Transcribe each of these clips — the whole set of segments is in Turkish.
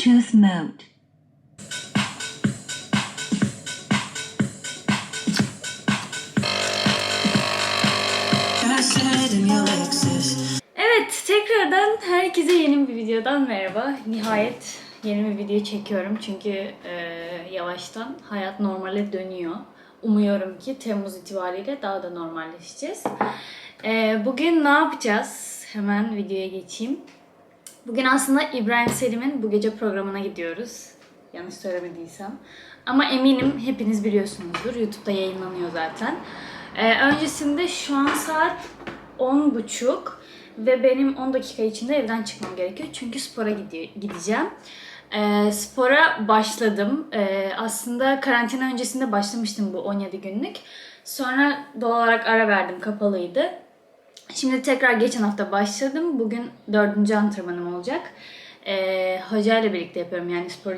Bluetooth mode. Evet, tekrardan herkese yeni bir videodan merhaba. Nihayet yeni bir video çekiyorum çünkü e, yavaştan hayat normale dönüyor. Umuyorum ki Temmuz itibariyle daha da normalleşeceğiz. E, bugün ne yapacağız? Hemen videoya geçeyim. Bugün aslında İbrahim Selim'in bu gece programına gidiyoruz. Yanlış söylemediysem. Ama eminim hepiniz biliyorsunuzdur. YouTube'da yayınlanıyor zaten. Ee, öncesinde şu an saat 10.30 ve benim 10 dakika içinde evden çıkmam gerekiyor. Çünkü spora gideceğim. Ee, spora başladım. Ee, aslında karantina öncesinde başlamıştım bu 17 günlük. Sonra doğal olarak ara verdim, kapalıydı. Şimdi tekrar geçen hafta başladım. Bugün dördüncü antrenmanım olacak. Ee, hoca ile birlikte yapıyorum yani spor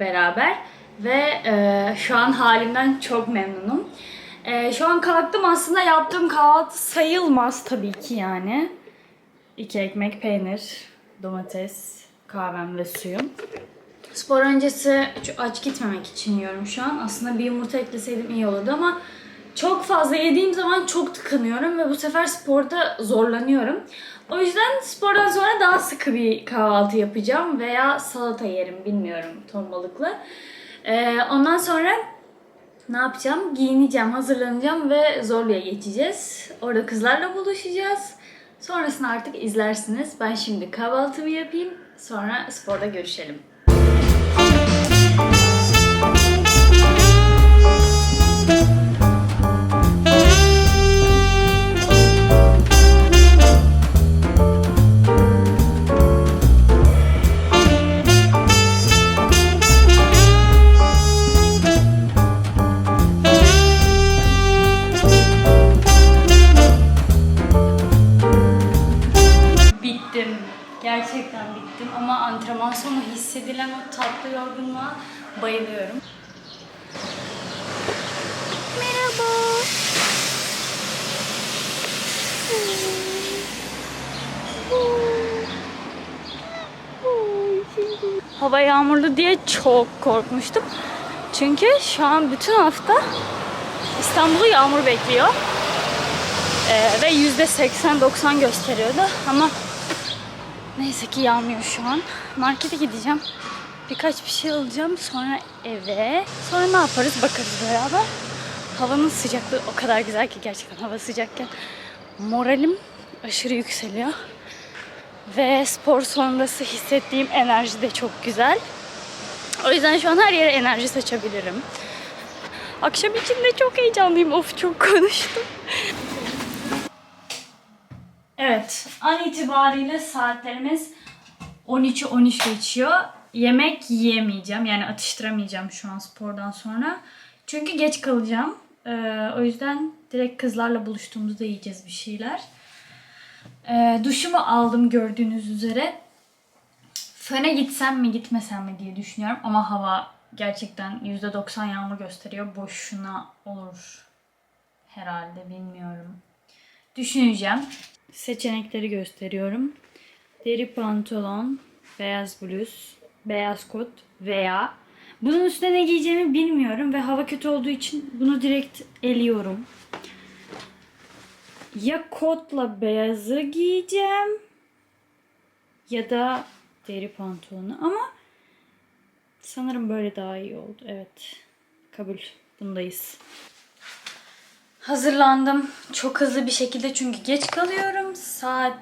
beraber. Ve e, şu an halimden çok memnunum. Ee, şu an kalktım aslında yaptığım kahvaltı sayılmaz tabii ki yani. İki ekmek peynir, domates, kahvem ve suyum. Spor öncesi aç gitmemek için yiyorum şu an. Aslında bir yumurta ekleseydim iyi olurdu ama çok fazla yediğim zaman çok tıkanıyorum ve bu sefer sporda zorlanıyorum. O yüzden spordan sonra daha sıkı bir kahvaltı yapacağım veya salata yerim bilmiyorum ton balıklı. Ee, ondan sonra ne yapacağım? Giyineceğim, hazırlanacağım ve Zorlu'ya geçeceğiz. Orada kızlarla buluşacağız. Sonrasını artık izlersiniz. Ben şimdi kahvaltımı yapayım. Sonra sporda görüşelim. Gerçekten bittim ama antrenman sonu hissedilen o tatlı yorgunluğa bayılıyorum. Merhaba. Hava yağmurlu diye çok korkmuştum. Çünkü şu an bütün hafta İstanbul'u yağmur bekliyor. Ee, ve yüzde 80-90 gösteriyordu ama neyse ki yağmıyor şu an. Markete gideceğim. Birkaç bir şey alacağım sonra eve. Sonra ne yaparız bakarız beraber. Havanın sıcaklığı o kadar güzel ki gerçekten hava sıcakken moralim aşırı yükseliyor. Ve spor sonrası hissettiğim enerji de çok güzel. O yüzden şu an her yere enerji saçabilirim. Akşam için de çok heyecanlıyım. Of çok konuştum. Evet, an itibariyle saatlerimiz 13'ü 13 geçiyor. Yemek yiyemeyeceğim. Yani atıştıramayacağım şu an spordan sonra. Çünkü geç kalacağım. Ee, o yüzden direkt kızlarla buluştuğumuzda yiyeceğiz bir şeyler. Ee, duşumu aldım gördüğünüz üzere. Föne gitsem mi gitmesem mi diye düşünüyorum. Ama hava gerçekten %90 yağmur gösteriyor. Boşuna olur herhalde bilmiyorum. Düşüneceğim. Seçenekleri gösteriyorum. Deri pantolon, beyaz bluz, beyaz kot veya bunun üstüne ne giyeceğimi bilmiyorum ve hava kötü olduğu için bunu direkt eliyorum. Ya kotla beyazı giyeceğim ya da deri pantolonu ama sanırım böyle daha iyi oldu. Evet. Kabul. Bundayız. Hazırlandım. Çok hızlı bir şekilde çünkü geç kalıyorum. Saat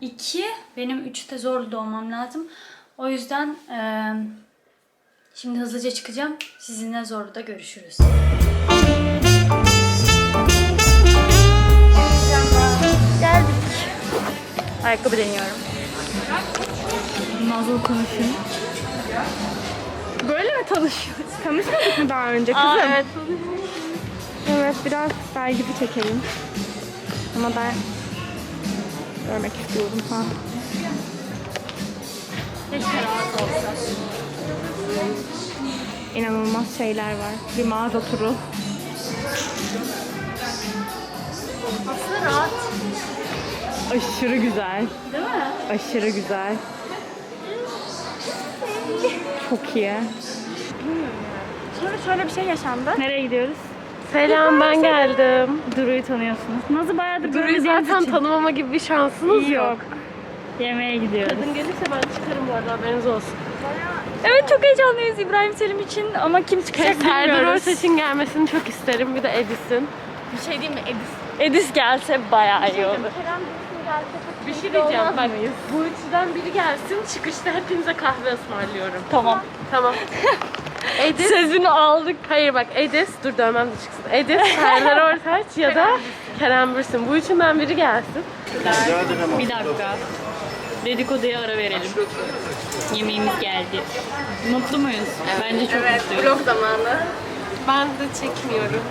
2. Benim 3'te zorlu olmam lazım. O yüzden eee, şimdi hızlıca çıkacağım. Sizinle zorluda görüşürüz. Geldik. Ayakkabı deniyorum. Nazlı konuşuyor. Böyle mi tanışıyoruz? Tanışmadık mı daha önce kızım? Aa, evet. Evet, biraz belgesi çekelim. Ama ben görmek istiyorum ha. Keşke rahat olsa. İnanılmaz şeyler var. Bir mağaza turu. Aslında rahat. Aşırı güzel. Değil mi? Aşırı güzel. Çok iyi. Sonra şöyle bir şey yaşandı. Nereye gidiyoruz? Selam ben geldim. Duru'yu tanıyorsunuz. Nasıl bayağıdır Duru'yu zaten için. tanımama gibi bir şansınız yok. Yok. Yemeğe gidiyoruz. Kadın gelirse ben çıkarım bu arada haberiniz olsun. Evet çok heyecanlıyız İbrahim Selim için ama kim çıkacak Serdar bilmiyoruz. Ortaç'ın gelmesini çok isterim. Bir de Edis'in. Bir şey diyeyim mi? Edis. Edis gelse bayağı iyi olur. Kerem Bir şey diyeceğim bak. Bu üçüden biri gelsin. Çıkışta hepinize kahve ısmarlıyorum. Tamam. Tamam. Edis. Sözünü aldık. Hayır bak Edis. Dur dövmem de çıksın. Edis, Serdar Ortaç ya da Kerem Bürsin. Bu üçünden biri gelsin. Bir dakika. Dedikoduya ara verelim. Yemeğimiz geldi. Mutlu muyuz? Bence çok mutluyuz. Vlog zamanı. Ben de çekmiyorum.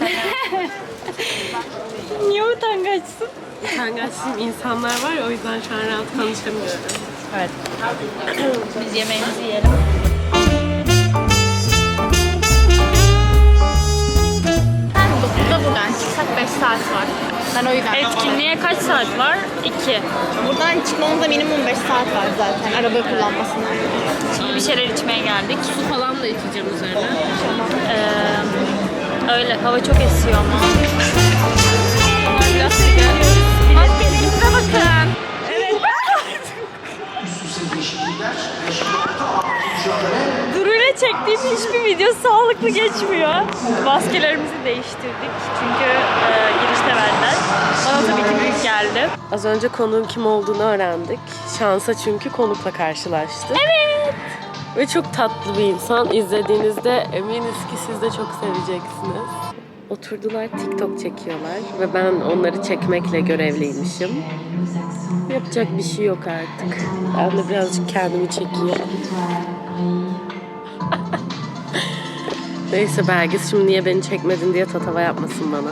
Niye utangaçsın? Utangaçlıyım insanlar var ya o yüzden şu an rahat konuşamıyorum. Evet. Biz yemeğimizi yiyelim. Buradan çıksak 5 saat var. Ben o yüzden. Etkinliğe kaç saat var? 2. Buradan çıkmamıza minimum 5 saat var zaten araba kullanmasına. Şimdi bir şeyler içmeye geldik. Su falan da içeceğim üzerine. Ee, öyle hava çok esiyor ama. Bize bakın. İle çektiğim hiçbir video sağlıklı geçmiyor. Maskelerimizi değiştirdik çünkü e, girişte verdiler. Bana tabii ki büyük geldi. Az önce konuğun kim olduğunu öğrendik. Şansa çünkü konukla karşılaştık. Evet. Ve çok tatlı bir insan. İzlediğinizde eminiz ki siz de çok seveceksiniz. Oturdular TikTok çekiyorlar ve ben onları çekmekle görevliymişim. Yapacak bir şey yok artık. Ben de birazcık kendimi çekeyim. Neyse Belgis şimdi niye beni çekmedin diye tatava yapmasın bana.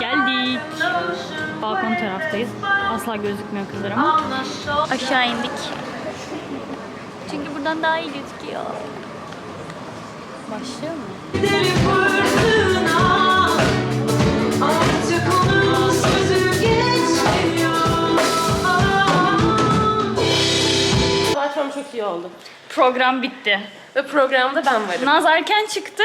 Geldik. Balkon taraftayız. Asla gözükmüyor kızlar ama. Aşağı indik. Çünkü buradan daha iyi gözüküyor. Başlıyor mu? Program bitti. Ve programda ben varım. Naz erken çıktı.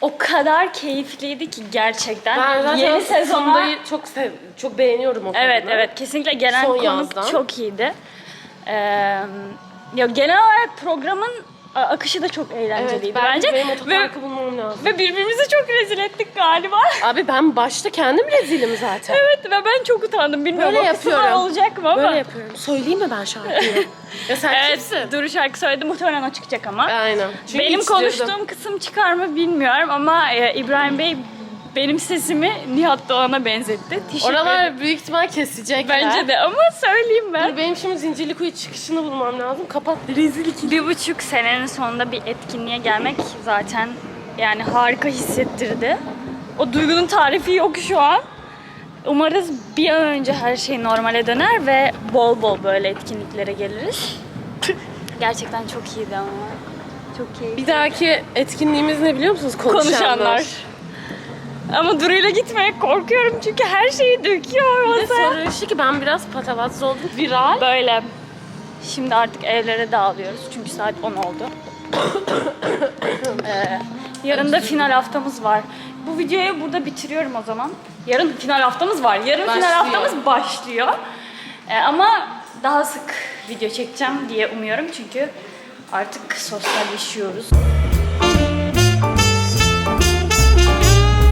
O kadar keyifliydi ki gerçekten. Ben zaten Yeni sezona... Funda'yı çok sev çok beğeniyorum o Evet kadını. evet kesinlikle gelen Son konuk yazdan. çok iyiydi. Ee, ya genel olarak programın akışı da çok eğlenceliydi Evet, ben bence. benim Ve, otoparkı bulmam lazım. ve birbirimizi çok rezil ettik galiba. Abi ben başta kendim rezilim zaten. evet ve ben çok utandım. Bilmiyorum Böyle yapıyorum. olacak mı ama. Böyle yapıyorum. Söyleyeyim mi ben şarkıyı? ya sen Evet, kimsin? Duru şarkı söyledi muhtemelen o çıkacak ama. Aynen. Çünkü benim konuştuğum kısım çıkar mı bilmiyorum ama e, İbrahim Bey benim sesimi Nihat Doğan'a benzetti. Teşekkür ederim. Oralar büyük ihtimal kesecekler. Bence de ama söyleyeyim ben. Dur benim şimdi Zincirlikuyu çıkışını bulmam lazım. Kapat. Rezil iki. Bir buçuk senenin sonunda bir etkinliğe gelmek zaten yani harika hissettirdi. O duygunun tarifi yok şu an. Umarız bir an önce her şey normale döner ve bol bol böyle etkinliklere geliriz. Gerçekten çok iyiydi ama. Çok keyifli. Bir dahaki etkinliğimiz ne biliyor musunuz? Konuşanlar. Ama Duru'yla gitmeye korkuyorum çünkü her şeyi döküyor Bir de masaya. sorun şu ki ben biraz patavatsız oldum. Viral. Böyle. Şimdi artık evlere dağılıyoruz çünkü saat 10 oldu. Ee, yarın da final haftamız var. Bu videoyu burada bitiriyorum o zaman. Yarın final haftamız var. Yarın final Başlıyor. haftamız başlıyor. Ee, ama daha sık video çekeceğim diye umuyorum çünkü artık sosyalleşiyoruz.